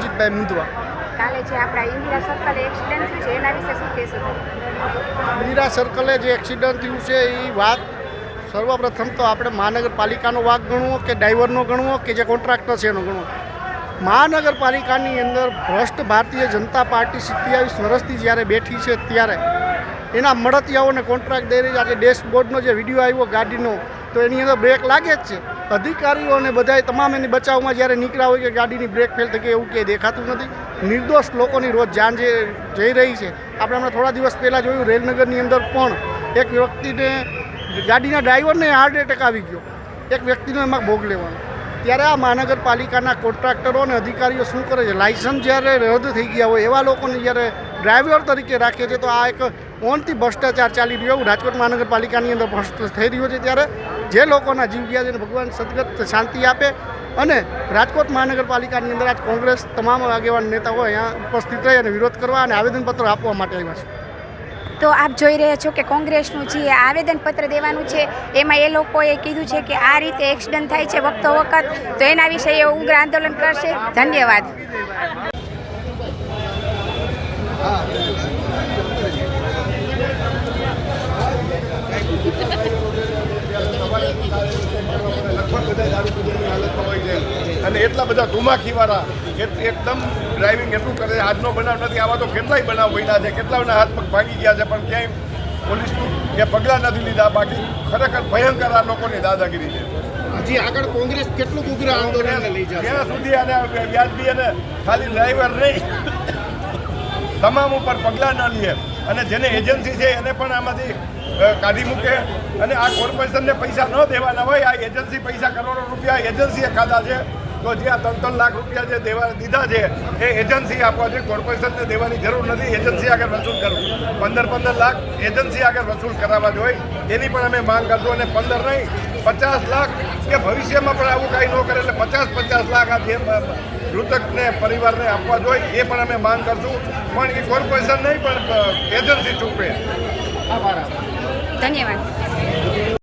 અભિજીતભાઈ મુંદવા કાલે જે આપણા ઇન્દિરા સર્કલે એક્સિડન્ટ થયું છે એના વિશે શું કહેશો ઇન્દિરા સર્કલે જે એક્સિડન્ટ થયું છે એ વાત સર્વપ્રથમ તો આપણે મહાનગરપાલિકાનો વાક ગણવો કે ડ્રાઈવરનો ગણવો કે જે કોન્ટ્રાક્ટર છે એનો ગણવો? મહાનગરપાલિકાની અંદર ભ્રષ્ટ ભારતીય જનતા પાર્ટી સત્યાવીસ વર્ષથી જ્યારે બેઠી છે ત્યારે એના મળતિયાઓને કોન્ટ્રાક્ટ દઈ રહી આજે ડેશબોર્ડનો જે વીડિયો આવ્યો ગાડીનો તો એની અંદર બ્રેક લાગે જ છે. અધિકારીઓ અને બધાય તમામ એની બચાવમાં જ્યારે નીકળ્યા હોય કે ગાડીની બ્રેક ફેલ થઈ ગઈ એવું ક્યાંય દેખાતું નથી. નિર્દોષ લોકોની રોજ જાન જે જઈ રહી છે. આપણે હમણાં થોડા દિવસ પહેલાં જોયું રેલનગરની અંદર પણ એક વ્યક્તિને ગાડીના ડ્રાઈવરને હાર્ટ એટેક આવી ગયો. એક વ્યક્તિનો એમાં ભોગ લેવાનો. ત્યારે આ મહાનગરપાલિકાના કોન્ટ્રાક્ટરો અને અધિકારીઓ શું કરે છે? લાયસન્સ જ્યારે રદ થઈ ગયા હોય, એવા લોકોને જ્યારે ડ્રાઈવર તરીકે રાખે છે, તો આ એક ઓનથી ભ્રષ્ટાચાર ચાલી રહ્યો એવું રાજકોટ મહાનગરપાલિકાની અંદર ભ્રષ્ટ થઈ રહ્યો છે ત્યારે જે લોકોના જીવ ગયા છે ભગવાન સદગત શાંતિ આપે અને રાજકોટ મહાનગરપાલિકાની અંદર આજ કોંગ્રેસ તમામ આગેવાન નેતાઓ અહીંયા ઉપસ્થિત રહી અને વિરોધ કરવા અને આવેદનપત્ર આપવા માટે આવ્યા છે. તો આપ જોઈ રહ્યા છો કે કોંગ્રેસનું જે આવેદનપત્ર દેવાનું છે, એમાં એ લોકોએ કીધું છે કે આ રીતે એક્સિડન્ટ થાય છે વખતો વખત, તો એના વિશે એ ઉગ્ર આંદોલન કરશે. ધન્યવાદ. લગભગ અને એટલા બધા ધુમાખીવાળા એકદમ ડ્રાઇવિંગ એટલું કરે છે. આજનો બનાવ નથી આવા તો કેટલાય બનાવ બન્યા છે કેટલાના હાથ પગ ભાંગી ગયા છે પણ ક્યાંય પોલીસનું કે પગલાં નથી લીધા બાકી ખરેખર ભયંકર આ લોકોની દાદાગીરી છે હજી આગળ કોંગ્રેસ કેટલું ઉગ્ર આંદોલન લઈ જશે ત્યાં સુધી આને વ્યાજબી અને ખાલી ડ્રાઈવર નહીં તમામ ઉપર પગલાં ન લે અને જેને એજન્સી છે એને પણ આમાંથી કાઢી મૂકે અને આ કોર્પોરેશનને પૈસા ન દેવાના હોય આ એજન્સી પૈસા કરોડો રૂપિયા એજન્સીએ ખાધા છે તો જે આ ત્રણ ત્રણ લાખ રૂપિયા જે દેવા દીધા છે, એ એજન્સી આપવા છે કોર્પોરેશનને દેવાની જરૂર નથી. એજન્સી આગળ વસૂલ કરવું. પંદર પંદર લાખ એજન્સી આગળ વસૂલ કરાવવા જોઈએ એની પણ અમે માંગ કરશું અને પંદર નહીં, પચાસ લાખ કે ભવિષ્યમાં પણ આવું કાંઈ ન કરે એટલે પચાસ પચાસ લાખ આ જે મૃતકને, પરિવારને આપવા જોઈએ એ પણ અમે માંગ કરશું. પણ એ કોર્પોરેશન નહીં, પણ એજન્સી ચૂકવે. ધન્યવાદ.